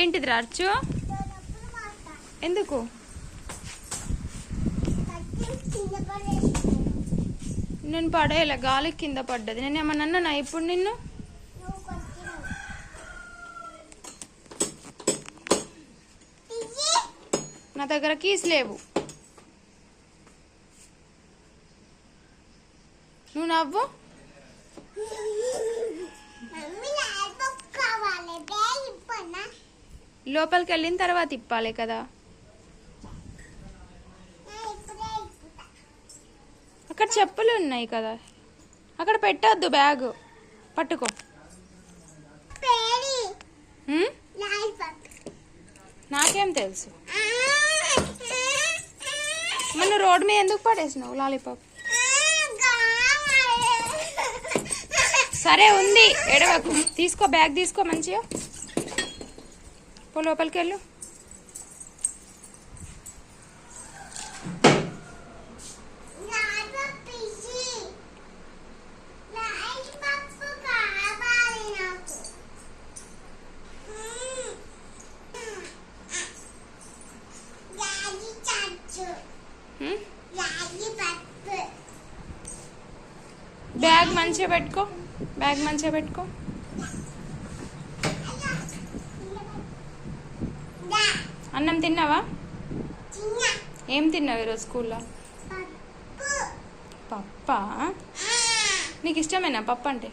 ఏంటిది రార్చు ఎందుకు? నేను పడేయలే గాలి కింద పడ్డది. నేను ఏమన్నా ఇప్పుడు నిన్ను? నా దగ్గర కీస్ లేవు. నువ్వు నవ్వు. లోపలికి వెళ్ళిన తర్వాత ఇప్పాలి కదా. అక్కడ చెప్పులు ఉన్నాయి కదా. అక్కడ పెట్టద్దు బ్యాగ్. పట్టుకో. నాకేం తెలుసు. మన రోడ్ మీద ఎందుకు పడేసినావు లాలీపాప్? సరే ఉంది. ఎడవకు. తీసుకో బ్యాగ్ తీసుకో మంచిగా. పో లోపలికి వెళ్ళు? బ్యాగ్ మంచిగా పెట్టుకో. బ్యాగ్ మంచిగా పెట్టుకో. అన్నం తిన్నావా? ఏం తిన్నావు ఈరోజు స్కూల్లో? పప్ప. నీకు ఇష్టమేనా పప్పు అంటే